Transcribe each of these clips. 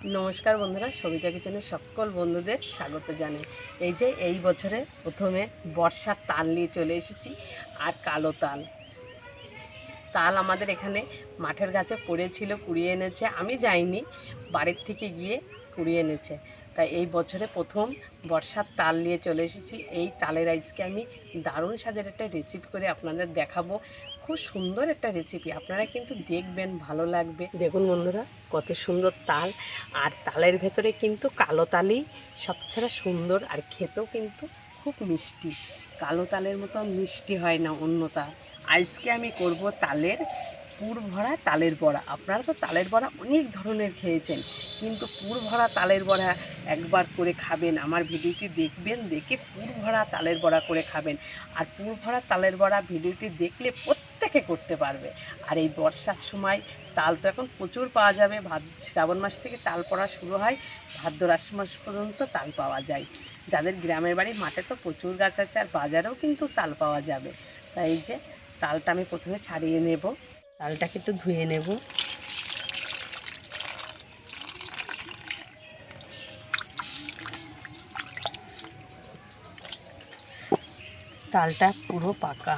নমস্কার বন্ধুরা, সবিতা কিচেনের সকল বন্ধুদের স্বাগত জানাই। এই যে এই বছরে প্রথমে বর্ষার তাল নিয়ে চলে এসেছি আর কালো তাল। তাল আমাদের এখানে মাঠের গাছে পড়েছিল, কুড়িয়ে এনেছে। আমি যাইনি, বাড়ির থেকে গিয়ে কুড়িয়ে এনেছে। তাই এই বছরে প্রথম বর্ষার তাল নিয়ে চলে এসেছি। এই তালের আইসকে আমি দারুণ স্বাদের একটা রেসিপি করে আপনাদের দেখাবো। খুব সুন্দর একটা রেসিপি আপনারা কিন্তু দেখবেন ভালো লাগবে। দেখুন বন্ধুরা কত সুন্দর তাল। আর তালের ভেতরে কিন্তু কালো তালই সবচেয়ে সুন্দর আর খেতেও কিন্তু খুব মিষ্টি। কালো তালের মতো মিষ্টি হয় না অন্য তাল আজকে আমি করব তালের পুর ভরা তালের বড়া। আপনারা তো তালের বড়া অনেক ধরনের খেয়েছেন কিন্তু পুর ভরা তালের বড়া একবার করে খাবেন। আমার ভিডিওটি দেখবেন দেখে পুর ভরা তালের বড়া করে খাবেন। আর পুর ভরা তালের বড়া ভিডিওটি দেখলে প্রত্যেকে করতে পারবে। আর এই বর্ষার সময় তাল তো এখন প্রচুর পাওয়া যাবে। ভাদ, শ্রাবণ মাস থেকে তাল পড়া শুরু হয়। ভাদ্র মাস পর্যন্ত তাল পাওয়া যায়। যাদের গ্রামের বাড়ি মাঠে তো প্রচুর গাছ আছে আর বাজারেও কিন্তু তাল পাওয়া যাবে। তাই এই যে তালটা আমি প্রথমে ছাড়িয়ে নেব। তালটাকে একটু ধুয়ে নেব। তালটা পুরো পাকা।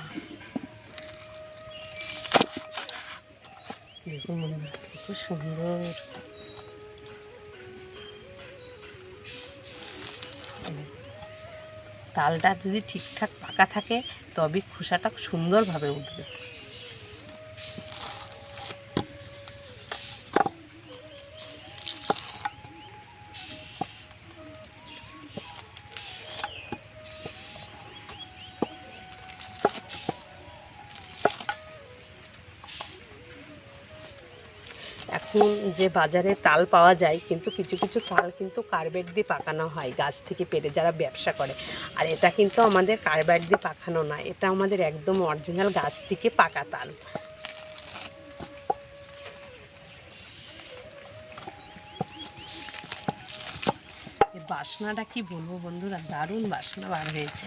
দেখুন সুন্দর তালটা যদি ঠিকঠাক পাকা থাকে তবে খোসাটা সুন্দরভাবে উঠবে। এখন যে বাজারে তাল পাওয়া যায়, কিন্তু কিছু কিছু তাল কিন্তু কার্বেট দিয়ে পাকানো হয়, গাছ থেকে পেরে যারা ব্যবসা করে। আর এটা কিন্তু আমাদের কার্বেট দিয়ে পাকানো না, এটা আমাদের একদম অরিজিনাল গাছ থেকে পাকা তাল। বাসনাটা কি বলব বন্ধুরা? দারুণ বাসনা বার হয়েছে।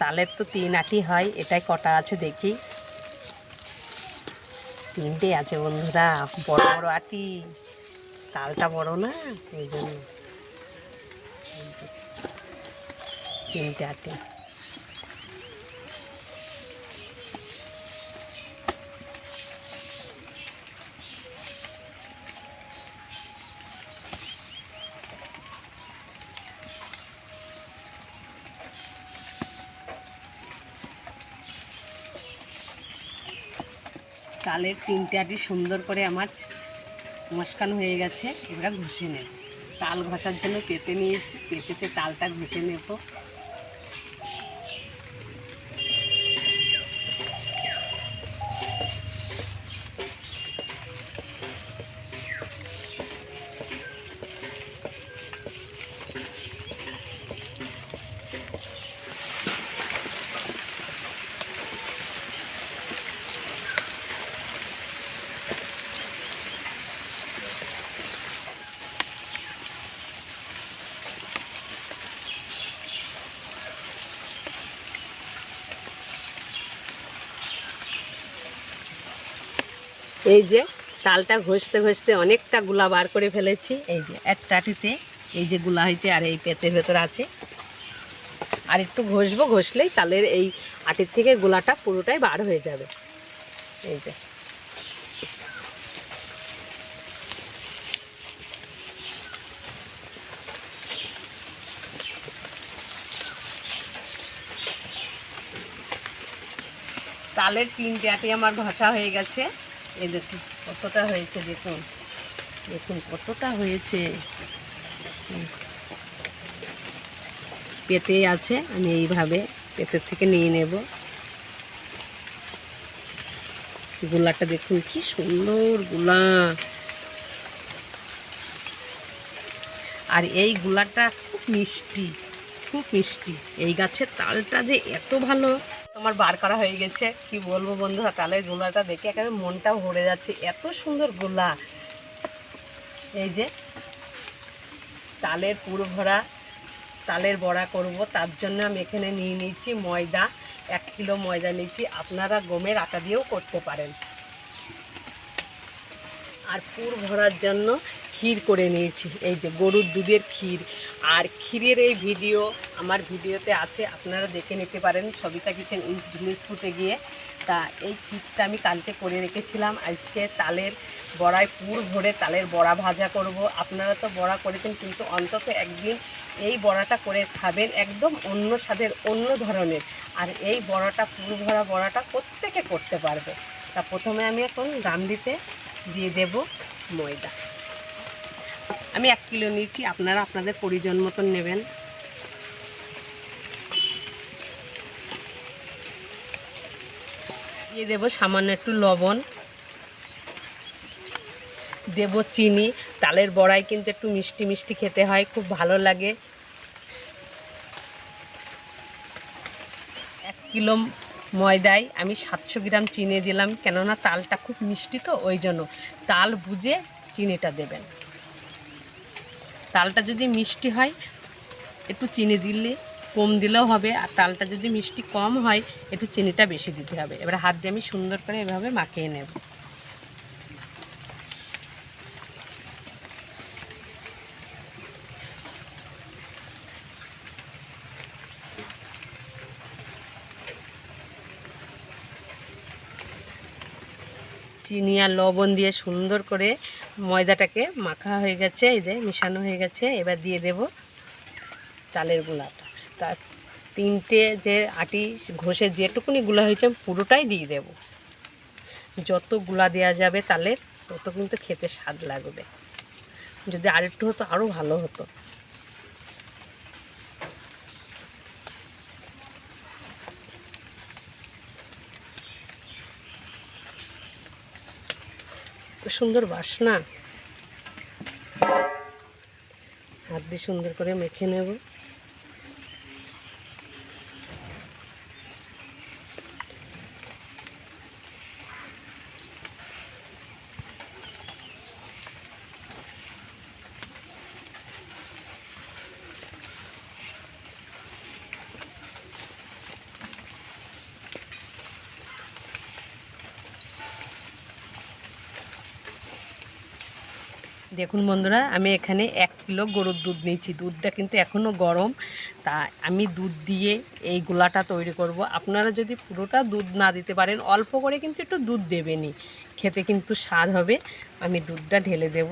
তালের তো তিন আটি হয়, এটাই কটা আছে দেখি। তিনটে আছে বন্ধুরা বড় বড় আটি। তালটা বড় না সেই জন্য তিনটে আটি। তালের তিনটে আটি সুন্দর করে আমার মস্কান হয়ে গেছে, এবার ঘষে নেব। তাল ঘষার জন্য পেতে নিয়েছি পেতেতে তালটা ঘষে নেব। এই যে তালটা ঘষতে ঘষতে অনেকটা গুলা বার করে ফেলেছি। এই যে একটা আটিতে এই যে গুলা হয়েছে আর এই পেতের ভেতর আছে। আর একটু ঘষবো, ঘষলেই তালের এই আটির থেকে গুলাটা পুরোটাই বার হয়ে যাবে। এই যে। তালের তিনটে আটি আমার ঘষা হয়ে গেছে। এই দেখুন কতটা হয়েছে দেখুন। দেখুন কতটা হয়েছে। পেতে আছে, আমি এইভাবে পেতের থেকে নিয়ে নেব। গোলাটা দেখুন কি সুন্দর গোলা আর এই গোলাটা খুব মিষ্টি খুব মিষ্টি। এই গাছের তালটা যে এত ভালো আমার বার করা হয়ে গেছে। কি বলব বন্ধুরা তালের গোলাটা দেখে একেবারে মনটা ভরে যাচ্ছে। এত সুন্দর গোলা। এই যে, তালের পুরো ভরা, তালের বড়া করব। তার জন্য আমি এখানে নিয়ে নিচ্ছি ময়দা, এক কিলো ময়দা নিচ্ছি। আপনারা গমের আটা দিয়েও করতে পারেন। আর পুর ভরার জন্য ক্ষীর করে নিয়েছি। এই যে গরুর দুধের ক্ষীর। আর ক্ষীরের এই ভিডিও আমার ভিডিওতে আছে, আপনারা দেখে নিতে পারেন। সবিতা কিচেন ভিলেজ ফুটে গিয়ে। তা এই ক্ষীরটা আমি কালকে করে রেখেছিলাম। আজকে তালের বড়ায় পুর ভরে তালের বড়া ভাজা করব। আপনারা তো বড়া করেছেন, কিন্তু অন্তত একদিন এই বড়াটা করে খাবেন একদম অন্য স্বাদের, অন্য ধরনের। আর এই বড়াটা, পুর ভরা বড়াটা প্রত্যেকে করতে পারবে। তা প্রথমে আমি এখন গামলিতে দিয়ে দেব ময়দা। আমি এক কিলো নিয়েছি, আপনারা আপনাদের পরিজন মতন নেবেন। দিয়ে দেবো সামান্য একটু লবণ, দেব চিনি, তালের বড়াই কিন্তু একটু মিষ্টি মিষ্টি খেতে হয়, খুব ভালো লাগে। এক কিলো ময়দায় আমি সাতশো গ্রাম চিনি দিলাম, কেননা তালটা খুব মিষ্টি তো, ওই জন্য। তাল বুঝে চিনিটা দেবেন। তালটা যদি মিষ্টি হয়, একটু চিনি দিলে কম দিলেও হবে, আর তালটা যদি মিষ্টি কম হয়, একটু চিনিটা বেশি দিতে হবে। এবার হাত দিয়ে আমি সুন্দর করে এভাবে মাখিয়ে নেব। চিনি আর লবণ দিয়ে সুন্দর করে ময়দাটাকে মাখা হয়ে গেছে, এই যে মিশানো হয়ে গেছে। এবার দিয়ে দেব চালের গুঁড়াটা। তার তিনটে যে আটি ঘষে যেটুকুনি গুলা হয়েছে আমি পুরোটাই দিয়ে দেব। যতগুলা দেওয়া যাবে তালের, তত কিন্তু খেতে স্বাদ লাগবে। যদি আরেকটু হতো আরও ভালো হতো। সুন্দর বাসনা। হাত দিয়ে সুন্দর করে মেখে নেব। দেখুন বন্ধুরা, আমি এখানে এক কিলো গরুর দুধ নিয়েছি। দুধটা কিন্তু এখনও গরম। তা আমি দুধ দিয়ে এই গোলাটা তৈরি করব। আপনারা যদি পুরোটা দুধ না দিতে পারেন, অল্প করে কিন্তু একটু দুধ দেবেনি খেতে কিন্তু স্বাদ হবে। আমি দুধটা ঢেলে দেব।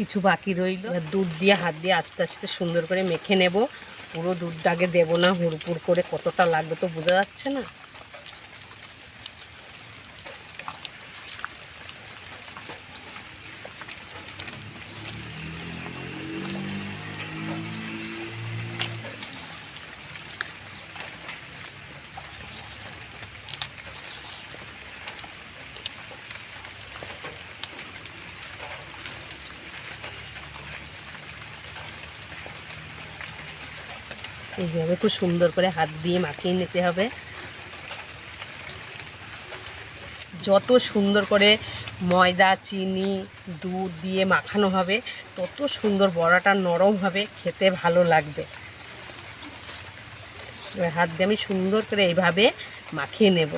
কিছু বাকি রইল। দুধ দিয়ে, হাত দিয়ে আস্তে আস্তে সুন্দর করে মেখে নেব। পুরো দুধটাকে দেবো না হুড়পুর করে কতটা লাগবে তো বোঝা যাচ্ছে না। এইভাবে খুব সুন্দর করে হাত দিয়ে মাখিয়ে নিতে হবে। যত সুন্দর করে ময়দা, চিনি, দুধ দিয়ে মাখানো হবে, তত সুন্দর বড়াটা নরম হবে, খেতে ভালো লাগবে। হাত দিয়ে আমি সুন্দর করে এইভাবে মাখিয়ে নেব।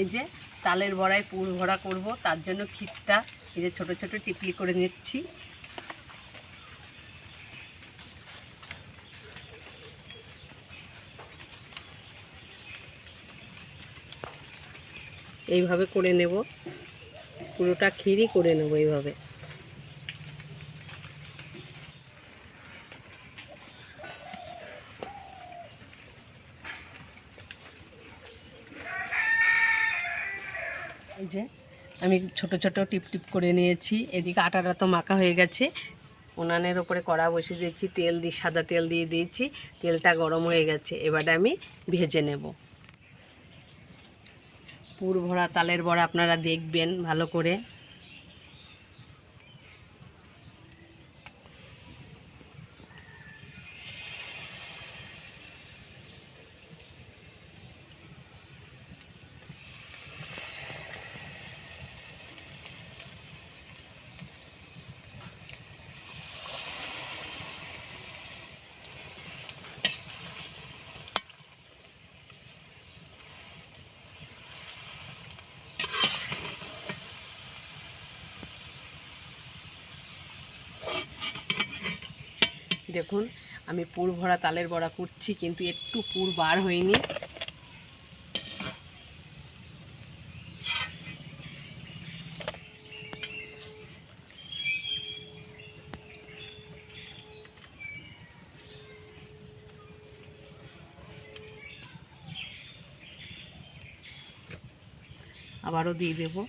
এই যে তালের বড়ায় পুর ভরা করব, তার জন্য ক্ষীরটা এই যে ছোটো ছোটো টিপলি করে নিচ্ছি। এইভাবে করে নেব, পুরোটা ক্ষীরই করে নেব এইভাবে। এই যে আমি ছোট ছোট টিপ টিপ করে নিয়েছি। এদিকে আটাটা তো মাখা হয়ে গেছে। উনানের ওপরে কড়া বসিয়ে দিয়েছি, তেল দিয়ে সাদা তেল দিয়ে দিয়েছি। তেলটা গরম হয়ে গেছে, এবারে আমি ভেজে নেব। পুর ভরা তালের বড়া আপনারা দেখবেন ভালো করে। দেখুন, আমি পুর ভরা তালের বড়া করছি কিন্তু একটু পুর বার হয়নি। আবারও দিয়ে দেবো।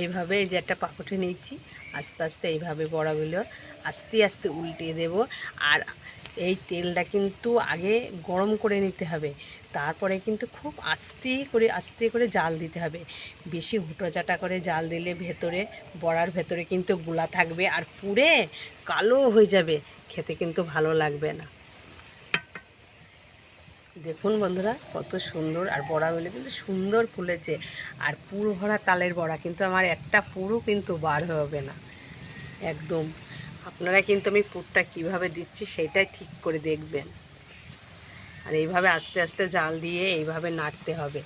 এইভাবে এই যে একটা পাকুটে নিচ্ছি আস্তে আস্তে এইভাবে বড়াগুলো আস্তে আস্তে উল্টে দেব। আর এই তেলটা কিন্তু আগে গরম করে নিতে হবে, তারপরে কিন্তু খুব আস্তে করে আস্তে করে জাল দিতে হবে। বেশি হুটোচাটা করে জাল দিলে ভেতরে, বড়ার ভেতরে কিন্তু গুলা থাকবে আর পুড়ে কালো হয়ে যাবে, খেতে কিন্তু ভালো লাগবে না। দেখুন বন্ধুরা, কত সুন্দর। আর বড়াগুলো কিন্তু সুন্দর ফুলেছে। আর পুরো ভরা তালের বড়া, কিন্তু আমার একটা পুরো কিন্তু বার হবে না। একদম। আপনারা কিন্তু আমি পুরটা কীভাবে দিচ্ছি সেটাই ঠিক করে দেখবেন। আর এইভাবে আস্তে আস্তে জাল দিয়ে এইভাবে নাড়তে হবে।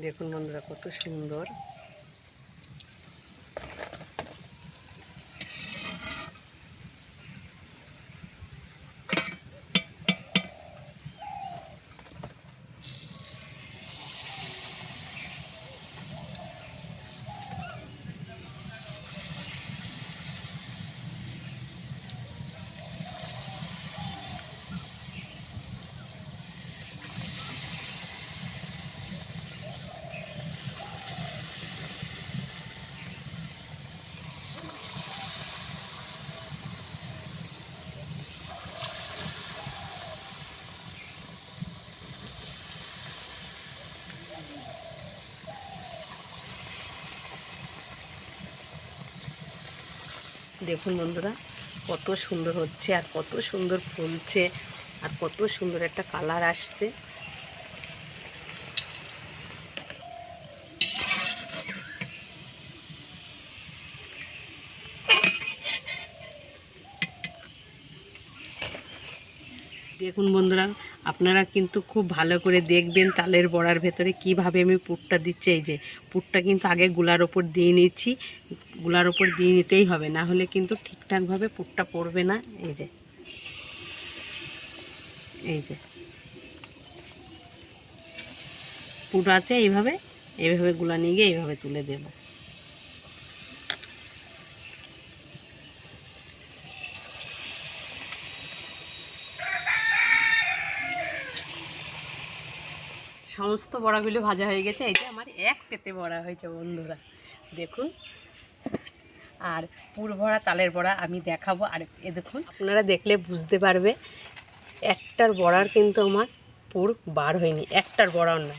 দেখুন বন্ধুরা, কত সুন্দর। দেখুন বন্ধুরা, কত সুন্দর হচ্ছে আর কত সুন্দর ফুলছে আর কত সুন্দর একটা কালার আসছে। দেখুন বন্ধুরা আপনারা কিন্তু খুব ভালো করে দেখবেন তালের বড়ার ভেতরে কীভাবে আমি পুরটা দিচ্ছি। এই যে, পুরটা কিন্তু আগে গুলার ওপর দিয়ে নিচ্ছি। গুলার ওপর দিয়ে নিতেই হবে, না হলে কিন্তু ঠিকঠাকভাবে পুরটা পড়বে না। এই যে এই যে। পুর আছে এইভাবে এইভাবে গুলা নিয়ে গিয়ে এইভাবে তুলে দেবো। সমস্ত বড়াগুলো ভাজা হয়ে গেছে। এই যে আমার এক পেতে বড়া হয়েছে বন্ধুরা। দেখুন। আর পুর ভরা, তালের বড়া আমি দেখাবো। আর এ দেখুন, আপনারা দেখলে বুঝতে পারবে, একটার বড়ার কিন্তু আমার পুর বার হয়নি। একটার বড়াও না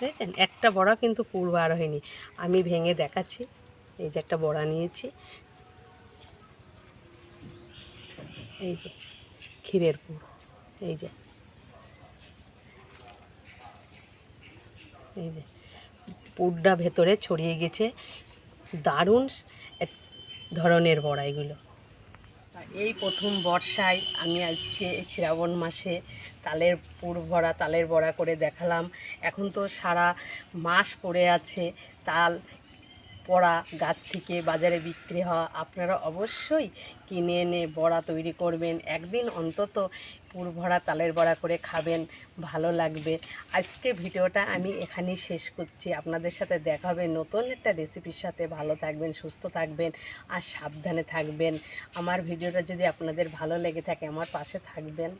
বুঝেছেন একটা বড়া কিন্তু পুর বার হয়নি। আমি ভেঙে দেখাচ্ছি। এই যে একটা বড়া নিয়েছি। এই যে ক্ষীরের পুর। এই যে এই যে, পুরটা ভেতরে ছড়িয়ে গেছে। দারুণ ধরনের বড়াইগুলো এই প্রথম বর্ষায় আমি আজকে শ্রাবণ মাসে তালের পুর ভরা, তালের বড়া করে দেখালাম। এখন তো সারা মাস পড়ে আছে তাল পড়া গাছ থেকে বাজারে বিক্রি হওয়া আপনারা অবশ্যই কিনে এনে বড়া তৈরি করবেন। একদিন অন্তত পুর ভরা তালের বড়া করে খাবেন, ভালো লাগবে। আজকে ভিডিওটা আমি এখানেই শেষ করছি। আপনাদের সাথে দেখা হবে নতুন একটা রেসিপির সাথে। ভালো থাকবেন, সুস্থ থাকবেন আর সাবধানে থাকবেন। আমার ভিডিওটা যদি আপনাদের ভালো লেগে থাকে, আমার পাশে থাকবেন।